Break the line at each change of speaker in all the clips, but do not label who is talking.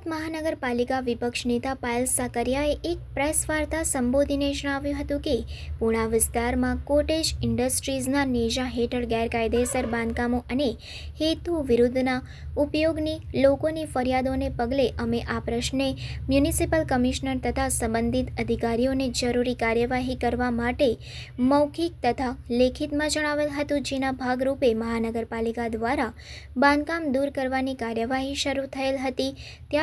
સુરત મહાનગરપાલિકા વિપક્ષ નેતા પાયલ સાકરિયાએ એક પ્રેસ વાર્તા સંબોધીને જણાવ્યું હતું કે, પૂણા વિસ્તારમાં કોટેજ ઇન્ડસ્ટ્રીઝના નેજા હેઠળ ગેરકાયદેસર બાંધકામો અને હેતુ વિરુદ્ધના ઉપયોગની લોકોની ફરિયાદોને પગલે અમે આ પ્રશ્ને મ્યુનિસિપલ કમિશનર તથા સંબંધિત અધિકારીઓને જરૂરી કાર્યવાહી કરવા માટે મૌખિક તથા લેખિતમાં જણાવેલ હતું. જેના ભાગરૂપે મહાનગરપાલિકા દ્વારા બાંધકામ દૂર કરવાની કાર્યવાહી શરૂ થયેલ હતી.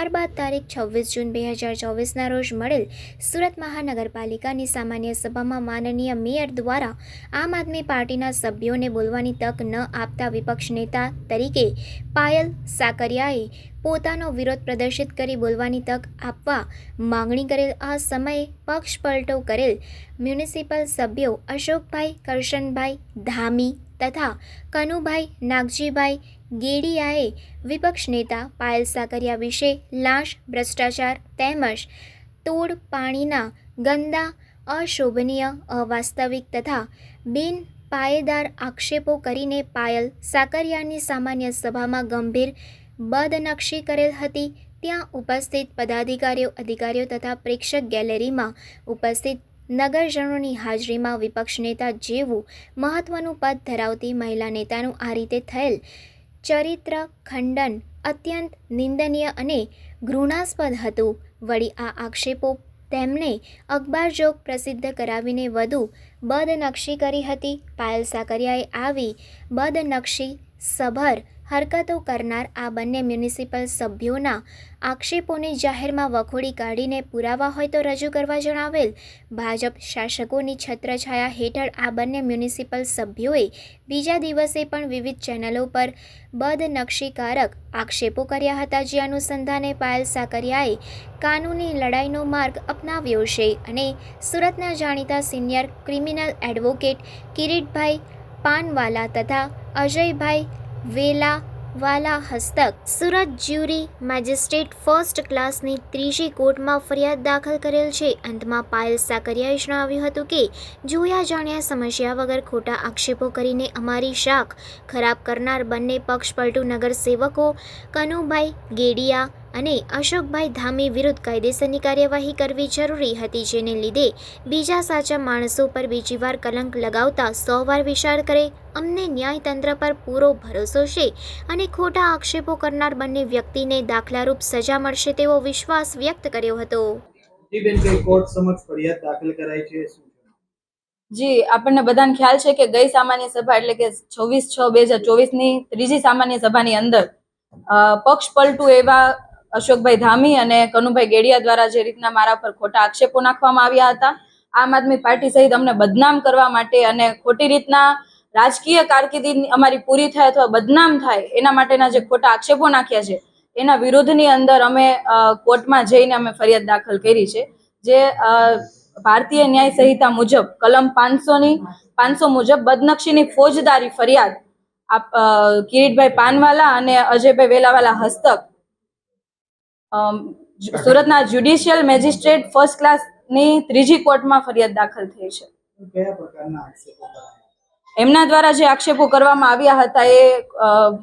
ત્યારબાદ તારીખ છવ્વીસ જૂન બે હજાર ચોવીસના રોજ મળેલ સુરત મહાનગરપાલિકાની સામાન્ય સભામાં માનનીય મેયર દ્વારા આમ આદમી પાર્ટીના સભ્યોને બોલવાની તક ન આપતા વિપક્ષ નેતા તરીકે પાયલ સાકરિયાએ પોતાનો વિરોધ પ્રદર્શિત કરી બોલવાની તક આપવા માંગણી કરેલ. આ સમયે પક્ષ પલટો કરેલ મ્યુનિસિપલ સભ્યો અશોકભાઈ કરશનભાઈ ધામી તથા કનુભાઈ, નાગજીભાઈ, ગેડિયાએ વિપક્ષ નેતા પાયલ સાકરિયા વિશે લાશ, ભ્રષ્ટાચાર તેમજ તોડ પાણીના ગંદા, અશોભનીય, અવાસ્તવિક તથા બિન પાયેદાર આક્ષેપો કરીને પાયલ સાકરિયાની સામાન્ય સભામાં ગંભીર બદનક્ષી કરેલ હતી. ત્યાં ઉપસ્થિત પદાધિકારીઓ, અધિકારીઓ તથા પ્રેક્ષક ગેલેરીમાં ઉપસ્થિત નગરજનોની હાજરીમાં વિપક્ષ નેતા જેવું મહત્વનું પદ ધરાવતી મહિલા નેતાનું આ રીતે થયેલ ચરિત્ર, ખંડન અત્યંત નિંદનીય અને ઘૃણાસ્પદ હતું. વળી આ આક્ષેપો તેમને અખબારજોગ પ્રસિદ્ધ કરાવીને વધુ બદનક્ષી કરી હતી. પાયલ સાકરિયાએ આવી બદનક્ષી સભર હરકતો કરનાર આ બંને મ્યુનિસિપલ સભ્યોના આક્ષેપોને જાહેરમાં વખોડી કાઢીને પુરાવા હોય તો રજૂ કરવા જણાવેલ. ભાજપ શાસકોની છત્રછાયા હેઠળ આ બંને મ્યુનિસિપલ સભ્યોએ બીજા દિવસે પણ વિવિધ ચેનલો પર બદનક્ષીકારક આક્ષેપો કર્યા હતા, જે અનુસંધાને પાયલ સાકરિયાએ કાનૂની લડાઈનો માર્ગ અપનાવ્યો છે અને સુરતના જાણીતા senior criminal advocate Kiritbhai Panwala તથા અજયભાઈ વેલાવાલા હસ્તક. સુરત જ્યુરી મેજિસ્ટ્રેટ ફર્સ્ટ ક્લાસની ત્રીજી કોર્ટમાં ફરિયાદ દાખલ કરેલ છે. અંતમાં પાયલ સાકરિયાએ જણાવ્યું હતું કે, જોયા જાણ્યા સમસ્યા વગર ખોટા આક્ષેપો કરીને અમારી શાખ ખરાબ કરનાર બંને પક્ષપલટુ નગરસેવકો કનુભાઈ ગેડિયા અને અશોકભાઈ ધામી વિરુદ્ધ કાયદેસરની કાર્યવાહી કરવી જરૂરી હતી જેને લીધે બીજા સાચા માણસો પર બીજી વાર કલંક લગાવતા સો વાર વિચાર કરે અમને ન્યાયતંત્ર પર પૂરો ભરોસો છે અને ખોટા આક્ષેપો કરનાર બંને વ્યક્તિને દાખલારૂપ સજા મળશે તેવો વિશ્વાસ વ્યક્ત કર્યો હતો.
જી
આપણને બધાને ખ્યાલ છે કે ગઈ સામાન્ય સભા એટલે કે છવ્વીસ છ બે હજાર ચોવીસની ત્રીજી સામાન્ય સભાની અંદર પક્ષ પલટું એવા અશોકભાઈ ધામી અને કનુભાઈ ગેડિયા દ્વારા જે રીતના મારા પર ખોટા આક્ષેપો નાખવામાં આવ્યા હતા, આમ આદમી પાર્ટી સહિત અમને બદનામ કરવા માટે અને ખોટી રીતના રાજકીય કારકિર્દી અમારી પૂરી થાય અથવા બદનામ થાય એના માટેના જે ખોટા આક્ષેપો નાખ્યા છે, એના વિરોધની અંદર અમે કોર્ટમાં જઈને અમે ફરિયાદ દાખલ કરી છે, જે ભારતીય ન્યાય સંહિતા મુજબ કલમ પાંચસોની, પાંચસો મુજબ બદનક્ષીની ફોજદારી ફરિયાદ આપ કિરીટભાઈ પાનવાલા અને અજયભાઈ વેલાવાલા હસ્તક સુરતના જ્યુડિશિયલ મેજિસ્ટ્રેટ ફર્સ્ટ ક્લાસની ત્રીજી કોર્ટમાં ફરિયાદ દાખલ થઈ છે. એમના દ્વારા જે આક્ષેપો કરવામાં આવ્યા હતા એ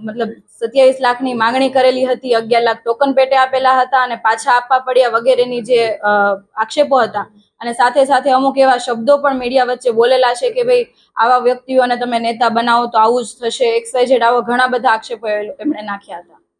મતલબ સત્યાવીસ લાખની માંગણી કરેલી હતી અગિયાર લાખ ટોકન પેટે આપેલા હતા અને પાછા આપવા પડ્યા વગેરેની જે આક્ષેપો હતા. અને સાથે સાથે અમુક એવા શબ્દો પણ મીડિયા વચ્ચે બોલેલા છે કે ભાઈ આવા વ્યક્તિઓને તમે નેતા બનાવો તો આવું જ થશે એક્સ વાય આવા ઘણા બધા આક્ષેપો એમણે નાખ્યા હતા.